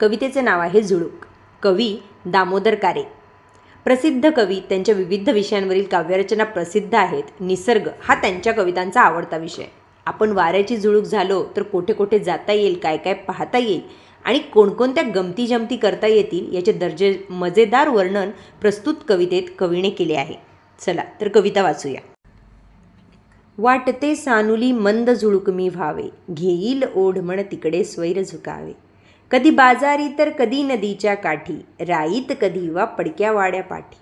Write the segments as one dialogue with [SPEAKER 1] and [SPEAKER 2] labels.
[SPEAKER 1] कवितेचे नाव आहे झुळूक कवी दामोदर कारे. प्रसिद्ध कवी त्यांच्या विविध विषयांवरील काव्यरचना प्रसिद्ध आहेत. निसर्ग हा त्यांच्या कवितांचा आवडता विषय. आपण वाऱ्याची झुळूक झालो तर कोठे कोठे जाता येईल काय काय पाहता येईल आणि कोणकोणत्या गमती जमती करता येतील याचे दर्जे मजेदार वर्णन प्रस्तुत कवितेत कवीने केले आहे. चला तर कविता वाचूया. वाटते सानुली मंद झुळूक मी व्हावे. घेईल ओढ म्हण तिकडे स्वैर झुकावे. कधी बाजारी तर कधी नदीच्या काठी. राईत कधी वा पडक्या वाड्या पाठी.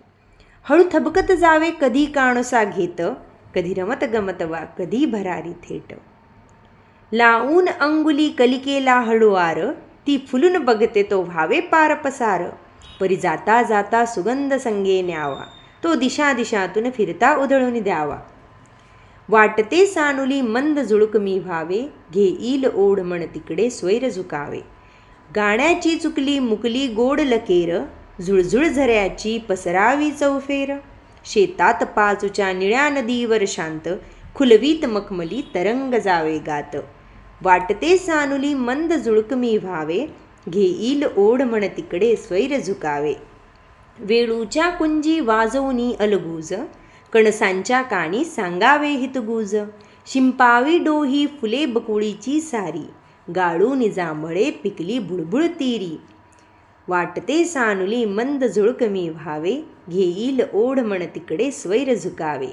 [SPEAKER 1] हळू थबकत जावे कधी काणसा घेत कधी रमत गमत वा कधी भरारी थेट. लावून अंगुली कलिकेला हळुवार ती फुलून बघते तो व्हावे पार पसार. परी जाता जाता सुगंध संगे न्यावा तो दिशा दिशातून फिरता उधळून द्यावा. वाटते सानुली मंद झुळूक मी व्हावे घेईल ओढ म्हण तिकडे स्वैर झुकावे. गाण्याची चुकली मुकली गोड लकेर झुळझुळ झऱ्याची पसरावी चौफेर. शेतात पाचूच्या निळ्या नदीवर शांत खुलवीत मखमली तरंग जावे गात. वाटते सानुली मंद झुळूक मी व्हावे घेईल ओढ म्हण तिकडे स्वैर झुकावे. वेळूच्या कुंजी वाजवणी अलगूज कणसांच्या काणी सांगावे हितगुज. शिंपावी डोही फुले बकुळीची सारी. गाळून जांभळे पिकली बुळबुळ तीरी. वाटते सानुली मंद झुळक मी व्हावे घेईल ओढ म्हण तिकडे स्वैर झुकावे.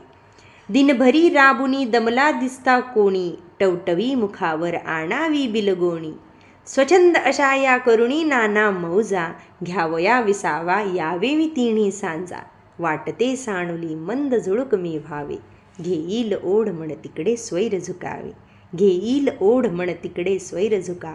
[SPEAKER 1] दिनभरी राबुनी दमला दिसता कोणी टवटवी मुखावर आणावी बिलगोणी. स्वच्छंद अशा या करुणी नाना मौजा घ्यावया विसावा यावे मी तिन्ही सांजा. वाटते सानुली मंद झुळक मी व्हावे घेईल ओढ म्हण तिकडे स्वैर झुकावे. घेईल ओढ म्हण तिकडे स्वैर झुका